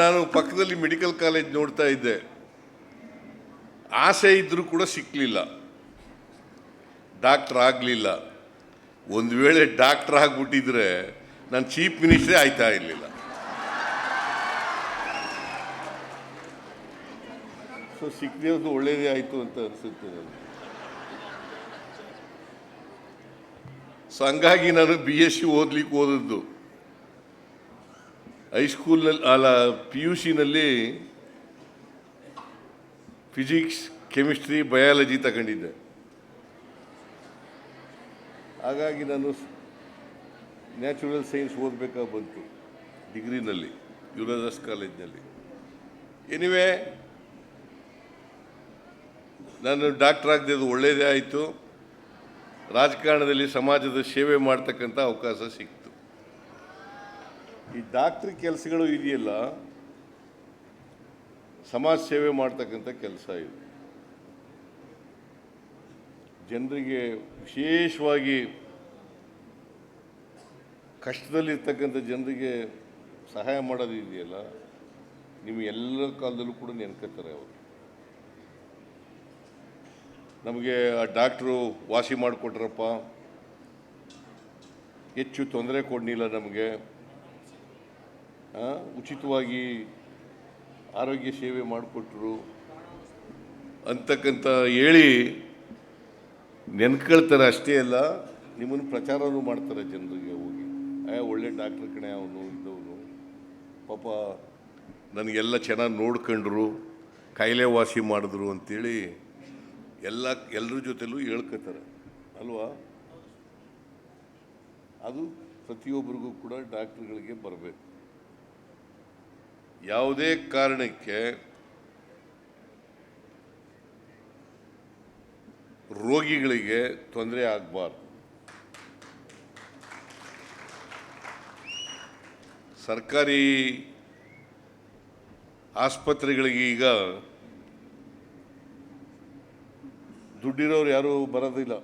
ನಾನು ಪಕ್ಕದಲ್ಲಿ medical college ನೋಡ್ತಾ ಇದ್ದೆ. ಆಸೆ ಇದ್ರೂ ಕೂಡ ಸಿಕ್ಕಲಿಲ್ಲ ಡಾಕ್ಟರ್ ಆಗಲಿಲ್ಲ. ಒಂದು ವೇಳೆ ಡಾಕ್ಟರ್ ಆಗಿಬಿಟ್ಟಿದ್ರೆ ನಾನು ಚೀಫ್ ಮಿನಿಸ್ಟ್ರೇ ಆಯ್ತಾ ಇರಲಿಲ್ಲ. ಸೊ ಸಿಕ್ಕದೆ ಅದು ಒಳ್ಳೇದೇ ಆಯಿತು ಅಂತ ಅನಿಸುತ್ತೆ ನನಗೆ ಸೊ ಹಂಗಾಗಿ ನಾನು ಬಿ ಎಸ್ ಸಿ ಓದ್ಲಿಕ್ಕೆ ಓದದ್ದು ಹೈಸ್ಕೂಲ್ನಲ್ಲಿ ಅಲ್ಲ ಪಿ ಯು ಸಿನಲ್ಲಿ ಫಿಸಿಕ್ಸ್ ಕೆಮಿಸ್ಟ್ರಿ ಬಯಾಲಜಿ ತಗೊಂಡಿದ್ದೆ. ಹಾಗಾಗಿ ನಾನು ನ್ಯಾಚುರಲ್ ಸೈನ್ಸ್ ಓದಬೇಕಾಗಿ ಬಂತು ಡಿಗ್ರಿನಲ್ಲಿ ಯುರಾದಾಸ್ ಕಾಲೇಜ್ನಲ್ಲಿ ಎನಿವೆ ನಾನು ಡಾಕ್ಟರ್ ಆಗದಿದ್ದು ಒಳ್ಳೆಯದೇ ಆಯಿತು. ರಾಜಕಾರಣದಲ್ಲಿ ಸಮಾಜದ ಸೇವೆ ಮಾಡ್ತಕ್ಕಂಥ ಅವಕಾಶ ಸಿಕ್ತು. ಡಾಕ್ಟ್ರ್ ಕೆಲಸಗಳು ಇದೆಯಲ್ಲ, ಸಮಾಜ ಸೇವೆ ಮಾಡ್ತಕ್ಕಂಥ ಕೆಲಸ ಇದು. ಜನರಿಗೆ ವಿಶೇಷವಾಗಿ ಕಷ್ಟದಲ್ಲಿರ್ತಕ್ಕಂಥ ಜನರಿಗೆ ಸಹಾಯ ಮಾಡೋದು ಇದೆಯಲ್ಲ ನೀವು ಎಲ್ಲ ಕಾಲದಲ್ಲೂ ಕೂಡ ನೆನ್ಕೋತಾರೆ ಅವರು. ನಮಗೆ ಆ ಡಾಕ್ಟ್ರು ವಾಸಿ ಮಾಡಿಕೊಟ್ರಪ್ಪ, ಹೆಚ್ಚು ತೊಂದರೆ ಕೊಡಲಿಲ್ಲ ನಮಗೆ. ಉಚಿತವಾಗಿ ಆರೋಗ್ಯ ಸೇವೆ ಮಾಡಿಕೊಟ್ರು ಅಂತಕ್ಕಂಥ ಹೇಳಿ ನೆನ್ಕೊಳ್ತಾರೆ ಅಷ್ಟೇ ಅಲ್ಲ, ನಿಮ್ಮನ್ನು ಪ್ರಚಾರನೂ ಮಾಡ್ತಾರೆ ಜನರಿಗೆ ಹೋಗಿ. ಆಯ ಒಳ್ಳೆ ಡಾಕ್ಟ್ರ್ ಕಣೆ, ಅವನು ಇದ್ದವನು. ಪಾಪ, ನನಗೆಲ್ಲ ಚೆನ್ನಾಗಿ ನೋಡ್ಕೊಂಡ್ರು, ಕಾಯಿಲೆ ವಾಸಿ ಮಾಡಿದ್ರು ಅಂತೇಳಿ ಎಲ್ಲ ಎಲ್ಲರ ಜೊತೆಲೂ ಹೇಳ್ಕೊತಾರೆ, ಅಲ್ವಾ? ಅದು ಪ್ರತಿಯೊಬ್ಬರಿಗೂ ಕೂಡ ಡಾಕ್ಟ್ರುಗಳಿಗೆ ಬರಬೇಕು. ಯಾವುದೇ ಕಾರಣಕ್ಕೆ ರೋಗಿಗಳಿಗೆ ತೊಂದರೆ ಆಗಬಾರ್ದು. ಸರ್ಕಾರಿ ಆಸ್ಪತ್ರೆಗಳಿಗೆ ಈಗ ದುಡ್ಡಿರೋರು ಯಾರೂ ಬರೋದಿಲ್ಲ.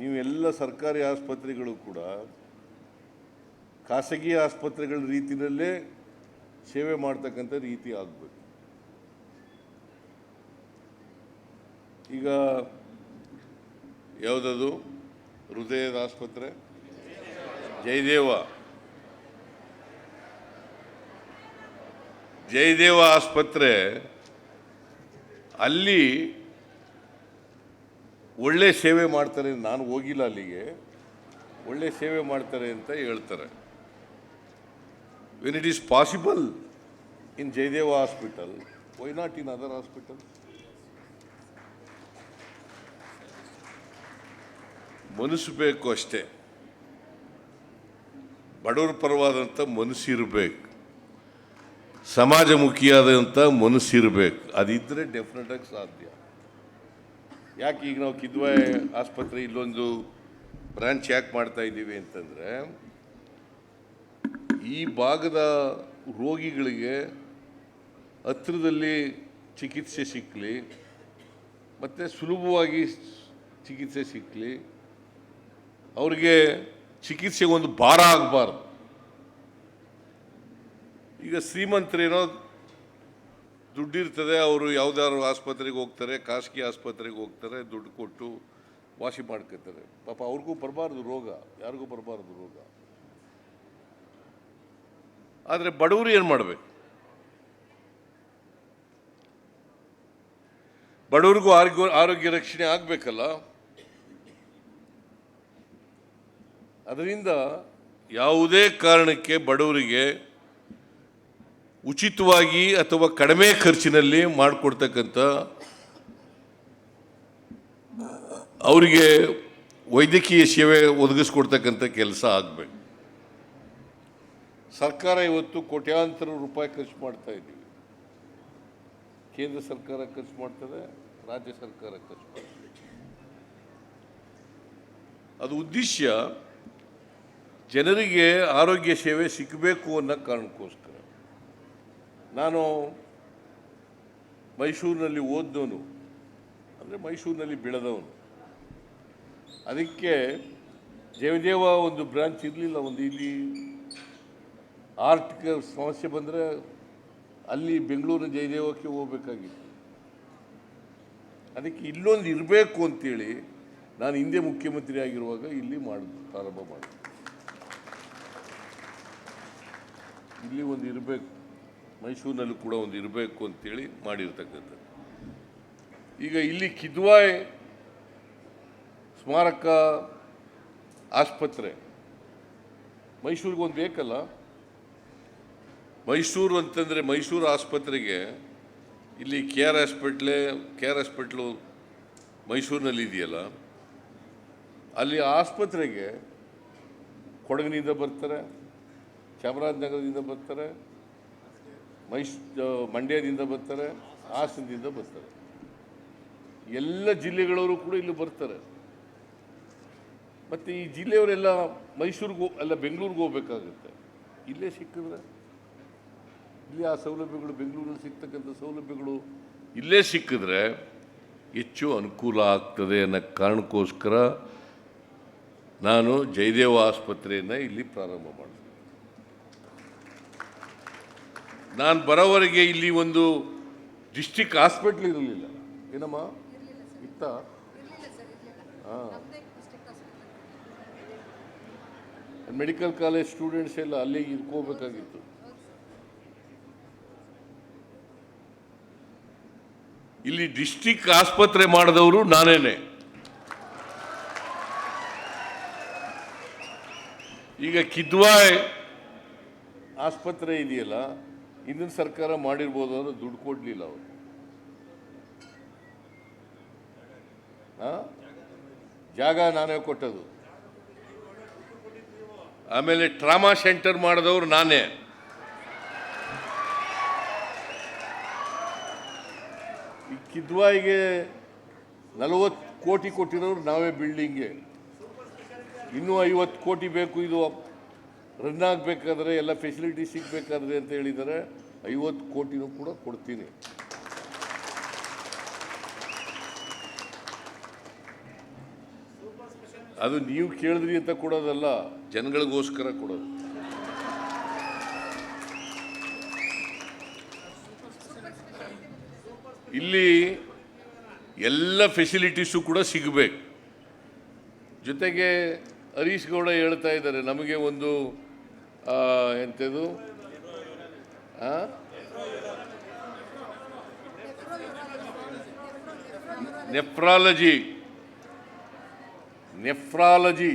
ನೀವು ಎಲ್ಲ ಸರ್ಕಾರಿ ಆಸ್ಪತ್ರೆಗಳು ಕೂಡ ಖಾಸಗಿ ಆಸ್ಪತ್ರೆಗಳ ರೀತಿಯಲ್ಲೇ ಸೇವೆ ಮಾಡ್ತಕ್ಕಂಥ ರೀತಿ ಆಗಬೇಕು. ಈಗ ಯಾವುದದು? ಹೃದಯದ ಆಸ್ಪತ್ರೆ? ಜಯದೇವ. ಜಯದೇವ ಆಸ್ಪತ್ರೆ ಅಲ್ಲಿ ಒಳ್ಳೆ ಸೇವೆ ಮಾಡ್ತಾರೆ ನಾನು ಹೋಗಿಲ್ಲ ಅಲ್ಲಿಗೆ. ಒಳ್ಳೆ ಸೇವೆ ಮಾಡ್ತಾರೆ ಅಂತ ಹೇಳ್ತಾರೆ. When it is possible in Jayadeva Hospital, why not in other hospital ಮನಸ್ಸು ಬೇಕು ಅಷ್ಟೇ. ಬಡವರ ಪರವಾದಂಥ ಮನಸ್ಸಿರಬೇಕು ಸಮಾಜಮುಖಿಯಾದಂಥ ಮನಸ್ಸಿರಬೇಕು ಅದಿದ್ದರೆ ಡೆಫಿನೆಟಾಗಿ ಸಾಧ್ಯ. ಯಾಕೆ ಈಗ ನಾವು ಕಿದ್ವಾಯ್ ಆಸ್ಪತ್ರೆ ಇಲ್ಲೊಂದು ಬ್ರಾಂಚ್ ಯಾಕೆ ಮಾಡ್ತಾ ಇದ್ದೀವಿ ಅಂತಂದರೆ ಈ ಭಾಗದ ರೋಗಿಗಳಿಗೆ ಹತ್ತಿರದಲ್ಲಿ ಚಿಕಿತ್ಸೆ ಸಿಕ್ಕಲಿ ಮತ್ತು ಸುಲಭವಾಗಿ ಚಿಕಿತ್ಸೆ ಸಿಕ್ಕಲಿ ಅವ್ರಿಗೆ ಚಿಕಿತ್ಸೆಗೆ ಒಂದು ಭಾರ ಆಗಬಾರ್ದು. ಈಗ ಶ್ರೀಮಂತರೇನೋ ದುಡ್ಡಿರ್ತದೆ, ಅವರು ಯಾವ್ದಾದ್ರು ಆಸ್ಪತ್ರೆಗೆ ಹೋಗ್ತಾರೆ, ಖಾಸಗಿ ಆಸ್ಪತ್ರೆಗೆ ಹೋಗ್ತಾರೆ, ದುಡ್ಡು ಕೊಟ್ಟು ವಾಸಿ ಮಾಡ್ಕೋತಾರೆ. ಪಾಪ ಅವ್ರಿಗೂ ಬರಬಾರ್ದು ರೋಗ, ಯಾರಿಗೂ ಬರಬಾರ್ದು ರೋಗ. ಆದರೆ ಬಡವರು ಏನು ಮಾಡಬೇಕು? ಬಡವರಿಗೂ ಆರೋಗ್ಯ ಆರೋಗ್ಯ ರಕ್ಷಣೆ ಆಗಬೇಕಲ್ಲ? ಅದರಿಂದ ಯಾವುದೇ ಕಾರಣಕ್ಕೆ ಬಡವರಿಗೆ ಉಚಿತವಾಗಿ ಅಥವಾ ಕಡಿಮೆ ಖರ್ಚಿನಲ್ಲಿ ಮಾಡಿಕೊಡ್ತಕ್ಕಂಥ ಅವರಿಗೆ ವೈದ್ಯಕೀಯ ಸೇವೆ ಒದಗಿಸ್ಕೊಡ್ತಕ್ಕಂಥ ಕೆಲಸ ಆಗಬೇಕು. ಸರ್ಕಾರ ಇವತ್ತು ಕೋಟ್ಯಾಂತರ ರೂಪಾಯಿ ಖರ್ಚು ಮಾಡ್ತಾ ಇದ್ದೀವಿ. ಕೇಂದ್ರ ಸರ್ಕಾರ ಖರ್ಚು ಮಾಡ್ತದೆ, ರಾಜ್ಯ ಸರ್ಕಾರ ಖರ್ಚು ಮಾಡ್ತದೆ. ಅದು ಉದ್ದೇಶ ಜನರಿಗೆ ಆರೋಗ್ಯ ಸೇವೆ ಸಿಗಬೇಕು ಅನ್ನೋ ಕಾರಣಕ್ಕೋಸ್ಕರ. ನಾನು ಮೈಸೂರಿನಲ್ಲಿ ಓದ್ದವನು, ಅಂದರೆ ಮೈಸೂರಿನಲ್ಲಿ ಬೆಳೆದವನು. ಅದಕ್ಕೆ ಜಯದೇವ ಒಂದು ಬ್ರಾಂಚ್ ಇರಲಿಲ್ಲ, ಒಂದು ಇಲ್ಲಿ ಆರ್ಥಿಕ ಸಮಸ್ಯೆ ಬಂದರೆ ಅಲ್ಲಿ ಬೆಂಗಳೂರಿನ ಜಯದೇವಕ್ಕೆ ಹೋಗ್ಬೇಕಾಗಿತ್ತು. ಅದಕ್ಕೆ ಇಲ್ಲೊಂದು ಇರಬೇಕು ಅಂತೇಳಿ ನಾನು ಹಿಂದೆ ಮುಖ್ಯಮಂತ್ರಿ ಆಗಿರುವಾಗ ಇಲ್ಲಿ ಮಾಡಿ, ಪ್ರಾರಂಭ ಮಾಡಿದೆ. ಇಲ್ಲಿ ಒಂದು ಇರಬೇಕು, ಮೈಸೂರಿನಲ್ಲೂ ಕೂಡ ಒಂದು ಇರಬೇಕು ಅಂತೇಳಿ ಮಾಡಿರ್ತಕ್ಕಂಥದ್ದು. ಈಗ ಇಲ್ಲಿ ಕಿದ್ವಾಯ್ ಸ್ಮಾರಕ ಆಸ್ಪತ್ರೆ ಮೈಸೂರಿಗೆ ಒಂದು ಬೇಕಲ್ಲ? ಮೈಸೂರು ಅಂತಂದರೆ ಮೈಸೂರು ಆಸ್ಪತ್ರೆಗೆ ಇಲ್ಲಿ ಕೆ ಆರ್ ಹಾಸ್ಪಿಟ್ಲೆ ಕೆ ಆರ್ ಹಾಸ್ಪಿಟ್ಲು ಮೈಸೂರಿನಲ್ಲಿ ಇದೆಯಲ್ಲ? ಅಲ್ಲಿ ಆಸ್ಪತ್ರೆಗೆ ಕೊಡಗಿನಿಂದ ಬರ್ತಾರೆ ಚಾಮರಾಜನಗರದಿಂದ ಬರ್ತಾರೆ, ಮೈಸ್ ಮಂಡ್ಯದಿಂದ ಬರ್ತಾರೆ, ಹಾಸನದಿಂದ ಬರ್ತಾರೆ. ಎಲ್ಲ ಜಿಲ್ಲೆಗಳವರು ಕೂಡ ಇಲ್ಲಿ ಬರ್ತಾರೆ. ಮತ್ತು ಈ ಜಿಲ್ಲೆಯವರೆಲ್ಲ ಮೈಸೂರಿಗೆ, ಅಲ್ಲ ಬೆಂಗಳೂರಿಗೆ ಹೋಗ್ಬೇಕಾಗುತ್ತೆ. ಇಲ್ಲೇ ಸಿಕ್ಕಿದ್ರೆ? ಇಲ್ಲಿ ಆ ಸೌಲಭ್ಯಗಳು ಬೆಂಗಳೂರಲ್ಲಿ ಸಿಗ್ತಕ್ಕಂಥ ಸೌಲಭ್ಯಗಳು ಇಲ್ಲೇ ಸಿಕ್ಕಿದ್ರೆ ಹೆಚ್ಚು ಅನುಕೂಲ ಆಗ್ತದೆ ಅನ್ನೋ ಕಾರಣಕ್ಕೋಸ್ಕರ ನಾನು ಜಯದೇವ ಆಸ್ಪತ್ರೆಯನ್ನು ಇಲ್ಲಿ ಪ್ರಾರಂಭ ಮಾಡಿದೆ ನಾನು ಬರೋವರೆಗೆ ಇಲ್ಲಿ ಒಂದು ಡಿಸ್ಟಿಕ್ ಹಾಸ್ಪಿಟ್ಲ್ ಇರಲಿಲ್ಲ. ಏನಮ್ಮ? ಇತ್ತ? ಹಾಂ. ಮೆಡಿಕಲ್ ಕಾಲೇಜ್ ಸ್ಟೂಡೆಂಟ್ಸ್ ಎಲ್ಲ ಅಲ್ಲಿಗೆ ಇದ್ಕೋಬೇಕಾಗಿತ್ತು ಇಲ್ಲಿ ಡಿಸ್ಟಿಕ್ ಆಸ್ಪತ್ರೆ ಮಾಡಿದವರು ನಾನೇನೆ. ಈಗ ಕಿದ್ವಾಯ್ ಆಸ್ಪತ್ರೆ ಇದೆಯಲ್ಲ, ಹಿಂದಿನ ಸರ್ಕಾರ ಮಾಡಿರ್ಬೋದು ಅಂದ್ರೆ ದುಡ್ಡು ಕೊಡ್ಲಿಲ್ಲ ಅವರು. ಜಾಗ ನಾನೇ ಕೊಟ್ಟದು ಆಮೇಲೆ ಟ್ರಾಮಾ ಸೆಂಟರ್ ಮಾಡಿದವರು ನಾನೇ. ಕಿದ್ವಾಯಿಗೆ ನಲವತ್ತು ಕೋಟಿ ಕೊಟ್ಟಿರೋರು ನಾವೇ ಬಿಲ್ಡಿಂಗ್ಗೆ. ಇನ್ನೂ ಐವತ್ತು ಕೋಟಿ ಬೇಕು ಇದು. ರನ್ ಆಗಬೇಕಾದ್ರೆ ಎಲ್ಲ ಫೆಸಿಲಿಟಿ ಸಿಗಬೇಕಾದ್ರೆ ಅಂತ ಹೇಳಿದರೆ ಐವತ್ತು ಕೋಟಿನೂ ಕೂಡ ಕೊಡ್ತೀನಿ. ಅದು ನೀವು ಕೇಳಿದ್ರಿ ಅಂತ ಕೊಡೋದಲ್ಲ, ಜನಗಳಿಗೋಸ್ಕರ ಕೊಡೋದು. ಇಲ್ಲಿ ಎಲ್ಲ ಫೆಸಿಲಿಟೀಸು ಕೂಡ ಸಿಗಬೇಕು. ಜೊತೆಗೆ ಹರೀಶ್ ಗೌಡ ಹೇಳ್ತಾ ಇದ್ದಾರೆ, ನಮಗೆ ಒಂದು ಎಂಥದು ಎಂಥದ್ದು? ನೆಫ್ರಾಲಜಿ. ನೆಫ್ರಾಲಜಿ.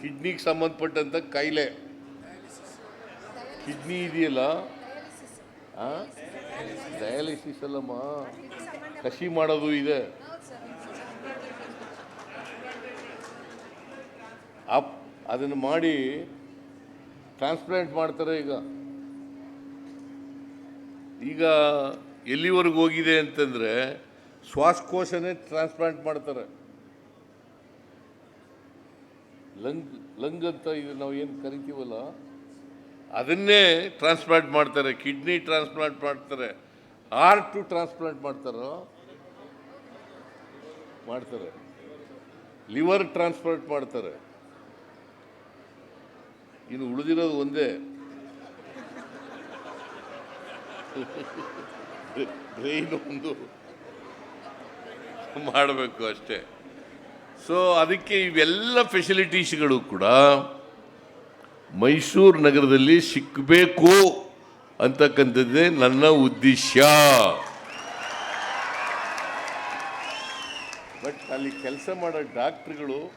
ಕಿಡ್ನಿಗೆ ಸಂಬಂಧಪಟ್ಟಂತ ಕಾಯಿಲೆ. ಕಿಡ್ನಿ ಇದೆಯಲ್ಲ? ಡಯಾಲಿಸಿಸ್ ಅಲ್ಲಮ್ಮ. ಕಸಿ ಮಾಡೋದು ಇದೆ. ಅಪ್, ಅದನ್ನು ಮಾಡಿ ಟ್ರಾನ್ಸ್ಪ್ಲಾಂಟ್ ಮಾಡ್ತಾರೆ ಈಗ. ಈಗ ಎಲ್ಲಿವರೆಗೂ ಹೋಗಿದೆ ಅಂತಂದರೆ ಶ್ವಾಸಕೋಶನೇ ಟ್ರಾನ್ಸ್ಪ್ಲಾಂಟ್ ಮಾಡ್ತಾರೆ. ಲಂಗ್ ಲಂಗ್ ಅಂತ ಇದು ನಾವು ಏನು ಕರಿತೀವಲ್ಲ? ಅದನ್ನೇ ಟ್ರಾನ್ಸ್ಪ್ಲಾಂಟ್ ಮಾಡ್ತಾರೆ ಕಿಡ್ನಿ ಟ್ರಾನ್ಸ್ಪ್ಲಾಂಟ್ ಮಾಡ್ತಾರೆ ಹಾರ್ಟು ಟ್ರಾನ್ಸ್ಪ್ಲಾಂಟ್ ಮಾಡ್ತಾರೋ? ಮಾಡ್ತಾರೆ. ಲಿವರ್ ಟ್ರಾನ್ಸ್ಪ್ಲಾಂಟ್ ಮಾಡ್ತಾರೆ. ಇನ್ನು ಉಳಿದಿರೋದು ಒಂದೇ. ಬ್ರೈನ್ ಒಂದು ಮಾಡಬೇಕು ಅಷ್ಟೇ. ಸೊ ಅದಕ್ಕೆ ಇವೆಲ್ಲ ಫೆಸಿಲಿಟೀಸ್ಗಳು ಕೂಡ ಮೈಸೂರು ನಗರದಲ್ಲಿ ಸಿಕ್ಕಬೇಕು ಅಂತಕ್ಕಂಥದ್ದೇ ನನ್ನ ಉದ್ದೇಶ. ಬಟ್ ಅಲ್ಲಿ ಕೆಲಸ ಮಾಡೋ ಡಾಕ್ಟ್ರುಗಳು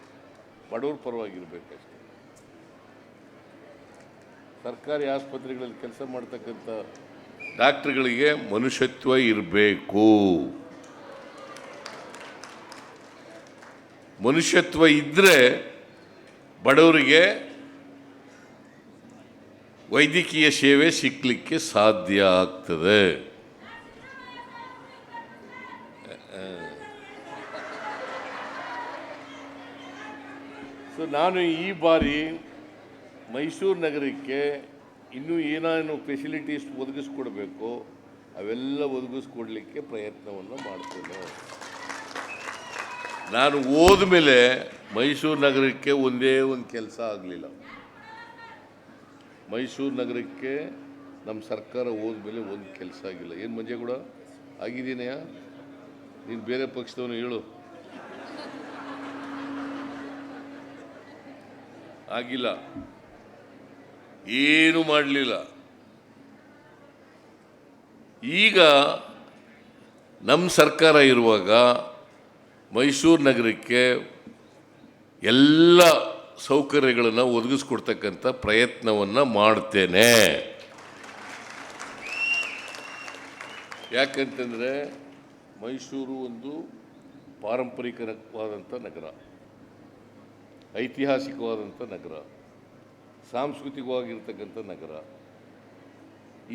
ಬಡವ್ರ ಪರವಾಗಿರ್ಬೇಕಷ್ಟೇ. ಸರ್ಕಾರಿ ಆಸ್ಪತ್ರೆಗಳಲ್ಲಿ ಕೆಲಸ ಮಾಡ್ತಕ್ಕಂಥ ಡಾಕ್ಟ್ರುಗಳಿಗೆ ಮನುಷ್ಯತ್ವ ಇರಬೇಕು. ಮನುಷ್ಯತ್ವ ಇದ್ದರೆ ಬಡವರಿಗೆ ವೈದ್ಯಕೀಯ ಸೇವೆ ಸಿಕ್ಕಲಿಕ್ಕೆ ಸಾಧ್ಯ ಆಗ್ತದೆ. ಸೊ ನಾನು ಈ ಬಾರಿ ಮೈಸೂರು ನಗರಕ್ಕೆ ಇನ್ನೂ ಏನೇನು ಫೆಸಿಲಿಟೀಸ್ ಒದಗಿಸ್ಕೊಡ್ಬೇಕು ಅವೆಲ್ಲ ಒದಗಿಸ್ಕೊಡ್ಲಿಕ್ಕೆ ಪ್ರಯತ್ನವನ್ನು ಮಾಡ್ತೇನೆ. ನಾನು ಹೋದ ಮೇಲೆ ಮೈಸೂರು ನಗರಕ್ಕೆ ಒಂದೇ ಒಂದು ಕೆಲಸ ಆಗಲಿಲ್ಲ. ಮೈಸೂರು ನಗರಕ್ಕೆ ನಮ್ಮ ಸರ್ಕಾರ ಹೋದ್ಮೇಲೆ ಒಂದು ಕೆಲಸ ಆಗಿಲ್ಲ. ಏನು ಮಂಜೇಗೌಡ ಆಗಿದ್ದೀನಯ ನೀನು ಬೇರೆ ಪಕ್ಷದವನು ಹೇಳು. ಆಗಿಲ್ಲ. ಏನು ಮಾಡಲಿಲ್ಲ. ಈಗ ನಮ್ಮ ಸರ್ಕಾರ ಇರುವಾಗ ಮೈಸೂರು ನಗರಕ್ಕೆ ಎಲ್ಲ ಸೌಕರ್ಯಗಳನ್ನು ಒದಗಿಸ್ಕೊಡ್ತಕ್ಕಂಥ ಪ್ರಯತ್ನವನ್ನು ಮಾಡ್ತೇನೆ. ಯಾಕಂತಂದರೆ ಮೈಸೂರು ಒಂದು ಪಾರಂಪರಿಕವಾದಂಥ ನಗರ, ಐತಿಹಾಸಿಕವಾದಂಥ ನಗರ, ಸಾಂಸ್ಕೃತಿಕವಾಗಿರ್ತಕ್ಕಂಥ ನಗರ.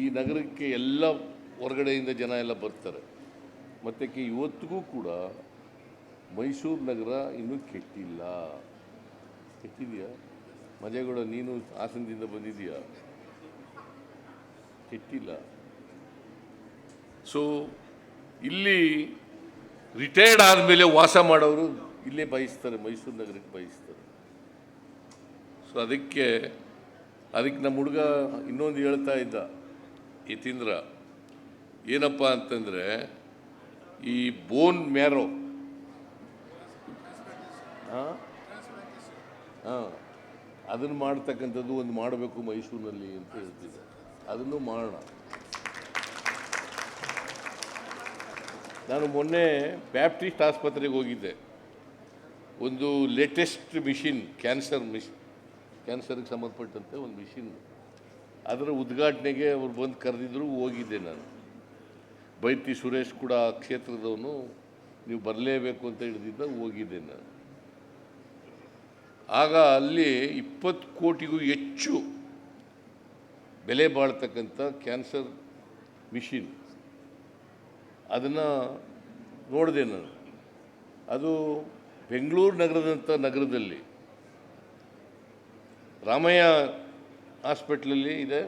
ಈ ನಗರಕ್ಕೆ ಎಲ್ಲ ಹೊರಗಡೆಯಿಂದ ಜನ ಎಲ್ಲ ಬರ್ತಾರೆ. ಮತ್ತು ಇವತ್ತಿಗೂ ಕೂಡ ಮೈಸೂರು ನಗರ ಇನ್ನೂ ಕೆಟ್ಟಿಲ್ಲ. ಕೆಟ್ಟಿದೆಯಾ ಮಜೇಗೌಡ ನೀನು ಹಾಸನದಿಂದ ಬಂದಿದೀಯಾ ಕೆಟ್ಟಿಲ್ಲ. ಸೊ ಇಲ್ಲಿ ರಿಟೈರ್ಡ್ ಆದಮೇಲೆ ವಾಸ ಮಾಡೋರು ಇಲ್ಲೇ ಬಯಸ್ತಾರೆ, ಮೈಸೂರು ನಗರಕ್ಕೆ ಬಯಸ್ತಾರೆ. ಸೊ ಅದಕ್ಕೆ ಅದಕ್ಕೆ ನಮ್ಮ ಹುಡುಗ ಇನ್ನೊಂದು ಹೇಳ್ತಾ ಇದ್ದ, ಯತೀಂದ್ರ, ಏನಪ್ಪ ಅಂತಂದರೆ, ಈ ಬೋನ್ ಮ್ಯಾರೋ ಹಾಂ ಹಾಂ. ಅದನ್ನು ಮಾಡ್ತಕ್ಕಂಥದ್ದು ಒಂದು ಮಾಡಬೇಕು ಮೈಸೂರಿನಲ್ಲಿ ಅಂತ ಹೇಳ್ತಿದ್ದೆ. ಅದನ್ನು ಮಾಡೋಣ. ನಾನು ಮೊನ್ನೆ ಬ್ಯಾಪ್ಟಿಸ್ಟ್ ಆಸ್ಪತ್ರೆಗೆ ಹೋಗಿದ್ದೆ. ಒಂದು ಲೇಟೆಸ್ಟ್ ಮಿಷಿನ್, ಕ್ಯಾನ್ಸರ್ ಮಿಷಿನ್ ಕ್ಯಾನ್ಸರ್ಗೆ ಸಂಬಂಧಪಟ್ಟಂತೆ ಒಂದು ಮಿಷಿನ್. ಅದರ ಉದ್ಘಾಟನೆಗೆ ಅವ್ರು ಬಂದು ಕರೆದಿದ್ರು, ಹೋಗಿದ್ದೆ ನಾನು. ಬೈತಿ ಸುರೇಶ್ ಕೂಡ ಕ್ಷೇತ್ರದವನು, ನೀವು ಬರಲೇಬೇಕು ಅಂತ ಹಿಡಿದಿದ್ದ ಹೋಗಿದ್ದೆ ನಾನು. ಆಗ ಅಲ್ಲಿ ಇಪ್ಪತ್ತು ಕೋಟಿಗೂ ಹೆಚ್ಚು ಬೆಲೆ ಬಾಳ್ತಕ್ಕಂಥ ಕ್ಯಾನ್ಸರ್ ಮಿಷಿನ್. ಅದನ್ನು ನೋಡಿದೆ ನಾನು. ಅದು ಬೆಂಗಳೂರು ನಗರದಂಥ ನಗರದಲ್ಲಿ, ರಾಮಯ್ಯ ಹಾಸ್ಪಿಟ್ಲಲ್ಲಿ ಇದೆ.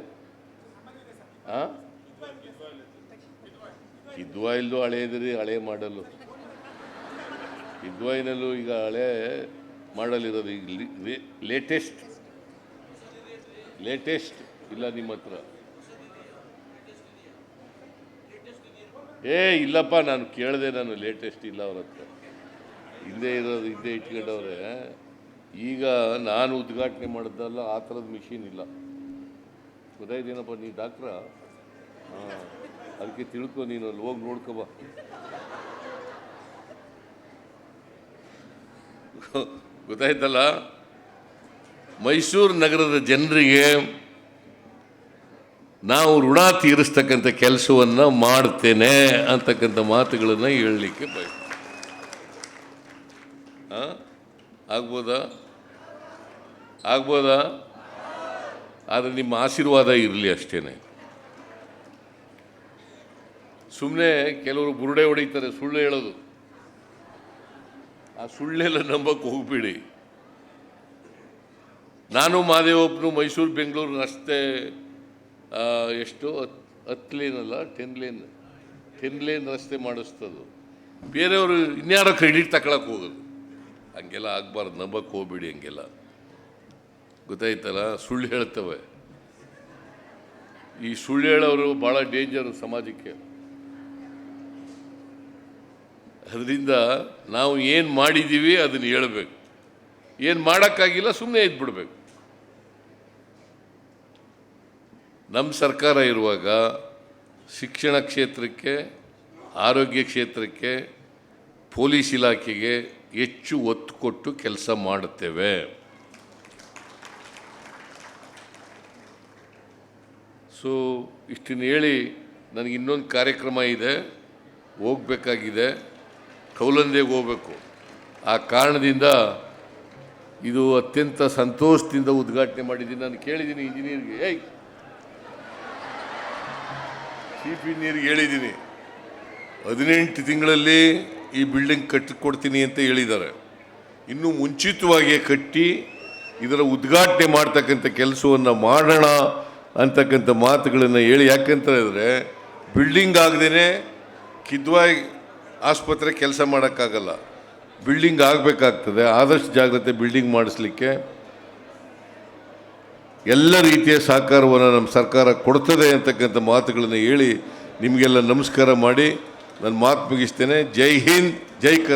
ಹಾಂ ಇದ್ವಾ ಇಲ್ಲೋ ಹಳೆಯದ್ರಿ ಹಳೆ ಮಾಡಲು. ಇದ್ವಾಯಿನಲ್ಲೂ ಈಗ ಹಳೆ ಮಾಡಲ್ ಇರೋದು ಈಗ ಲೇಟೆಸ್ಟ್ ಲೇಟೆಸ್ಟ್ ಇಲ್ಲ ನಿಮ್ಮ ಹತ್ರ. ಏ, ಇಲ್ಲಪ್ಪ, ನಾನು ಕೇಳಿದೆ ನಾನು ಲೇಟೆಸ್ಟ್ ಇಲ್ಲ ಅವ್ರ ಹತ್ರ. ಹಿಂದೆ ಇರೋದು, ಹಿಂದೆ ಇಟ್ಕೊಂಡವ್ರೆ ಈಗ ನಾನು ಉದ್ಘಾಟನೆ ಮಾಡಿದ್ದಲ್ಲ, ಆ ಥರದ ಮಿಷಿನ್ ಇಲ್ಲ. ಗೊತ್ತಾಯ್ತೇನಪ್ಪ, ನೀ ಡಾಕ್ಟ್ರ ಅದಕ್ಕೆ ತಿಳ್ಕೊ, ನೀನು ಅಲ್ಲಿ ಹೋಗಿ ನೋಡ್ಕೊಬ ಗೊತ್ತಾಯ್ತಲ್ಲ? ಮೈಸೂರು ನಗರದ ಜನರಿಗೆ ನಾವು ಋಣ ತೀರಿಸ್ತಕ್ಕಂಥ ಕೆಲಸವನ್ನು ಮಾಡ್ತೇನೆ ಅಂತಕ್ಕಂಥ ಮಾತುಗಳನ್ನು ಹೇಳಲಿಕ್ಕೆ ಬಯ ಆಗ್ಬೋದಾ? ಆಗ್ಬೋದಾ? ಆದರೆ ನಿಮ್ಮ ಆಶೀರ್ವಾದ ಇರಲಿ ಅಷ್ಟೇ ಸುಮ್ಮನೆ ಕೆಲವರು ಬುರುಡೆ ಹೊಡಿತಾರೆ, ಸುಳ್ಳು ಹೇಳೋದು. ಆ ಸುಳ್ಳೆಲ್ಲ ನಂಬಕ್ಕೆ ಹೋಗ್ಬೇಡಿ. ನಾನು ಮಾದೇವಪ್ಪನು ಮೈಸೂರು, ಬೆಂಗಳೂರು ರಸ್ತೆ ಎಷ್ಟು, ಹತ್ ಲೇನ್ ಅಲ್ಲ ಟೆನ್ ಲೇನ್ ಟೆನ್ ಲೇನ್ ರಸ್ತೆ ಮಾಡಿಸ್ತದು. ಬೇರೆಯವರು ಇನ್ಯಾರೋ ಕ್ರೆಡಿಟ್ ತಗೊಳಕ್ಕೆ ಹೋಗೋದು. ಹಂಗೆಲ್ಲ ಆಗಬಾರ್ದು, ನಂಬಕ್ಕೆ ಹೋಗ್ಬೇಡಿ ಹಂಗೆಲ್ಲ. ಗೊತ್ತಾಯ್ತಲ್ಲ, ಸುಳ್ಳು ಹೇಳ್ತವೆ. ಈ ಸುಳ್ಳು ಹೇಳೋರು ಭಾಳ ಡೇಂಜರು ಸಮಾಜಕ್ಕೆ. ಅದರಿಂದ ನಾವು ಏನು ಮಾಡಿದ್ದೀವಿ ಅದನ್ನು ಹೇಳಬೇಕು. ಏನು ಮಾಡೋಕ್ಕಾಗಿಲ್ಲ ಸುಮ್ಮನೆ ಇದ್ಬಿಡ್ಬೇಕು. ನಮ್ಮ ಸರ್ಕಾರ ಇರುವಾಗ ಶಿಕ್ಷಣ ಕ್ಷೇತ್ರಕ್ಕೆ, ಆರೋಗ್ಯ ಕ್ಷೇತ್ರಕ್ಕೆ, ಪೊಲೀಸ್ ಇಲಾಖೆಗೆ ಹೆಚ್ಚು ಒತ್ತು ಕೊಟ್ಟು ಕೆಲಸ ಮಾಡುತ್ತೇವೆ. ಸೊ ಇಷ್ಟನ್ನು ಹೇಳಿ ನನಗೆ ಇನ್ನೊಂದು ಕಾರ್ಯಕ್ರಮ ಇದೆ. ಹೋಗಬೇಕಾಗಿದೆ. ಕೌಲಂದೆಗೆ ಹೋಗಬೇಕು. ಆ ಕಾರಣದಿಂದ ಇದು ಅತ್ಯಂತ ಸಂತೋಷದಿಂದ ಉದ್ಘಾಟನೆ ಮಾಡಿದ್ದೀನಿ. ನಾನು ಕೇಳಿದ್ದೀನಿ ಇಂಜಿನಿಯರ್ಗೆ, ಏಯ್! ಚೀಫ್ ಇಂಜಿನಿಯರ್ಗೆ ಹೇಳಿದ್ದೀನಿ, ಹದಿನೆಂಟು ತಿಂಗಳಲ್ಲಿ ಈ ಬಿಲ್ಡಿಂಗ್ ಕಟ್ಟಿಕೊಡ್ತೀನಿ ಅಂತ ಹೇಳಿದ್ದಾರೆ. ಇನ್ನು ಮುಂಚಿತವಾಗಿಯೇ ಕಟ್ಟಿ ಇದರ ಉದ್ಘಾಟನೆ ಮಾಡ್ತಕ್ಕಂಥ ಕೆಲಸವನ್ನು ಮಾಡೋಣ ಅಂತಕ್ಕಂಥ ಮಾತುಗಳನ್ನು ಹೇಳಿ, ಯಾಕಂತ ಹೇಳಿದ್ರೆ ಬಿಲ್ಡಿಂಗ್ ಆಗದೇ ಕಿದ್ವಾಯ್ ಆಸ್ಪತ್ರೆ ಕೆಲಸ ಮಾಡೋಕ್ಕಾಗಲ್ಲ. ಬಿಲ್ಡಿಂಗ್ ಆಗಬೇಕಾಗ್ತದೆ. ಆದಷ್ಟು ಜಾಗ್ರತೆ ಬಿಲ್ಡಿಂಗ್ ಮಾಡಿಸ್ಲಿಕ್ಕೆ. ಎಲ್ಲ ರೀತಿಯ ಸಹಕಾರವನ್ನು ನಮ್ಮ ಸರ್ಕಾರ ಕೊಡ್ತದೆ ಅಂತಕ್ಕಂಥ ಮಾತುಗಳನ್ನು ಹೇಳಿ ನಿಮಗೆಲ್ಲ ನಮಸ್ಕಾರ ಮಾಡಿ. ನನ್ನ ಮಾತು ಮುಗಿಸ್ತೇನೆ. ಜೈ ಹಿಂದ್, ಜೈ ಕರ್ನಾಟಕ.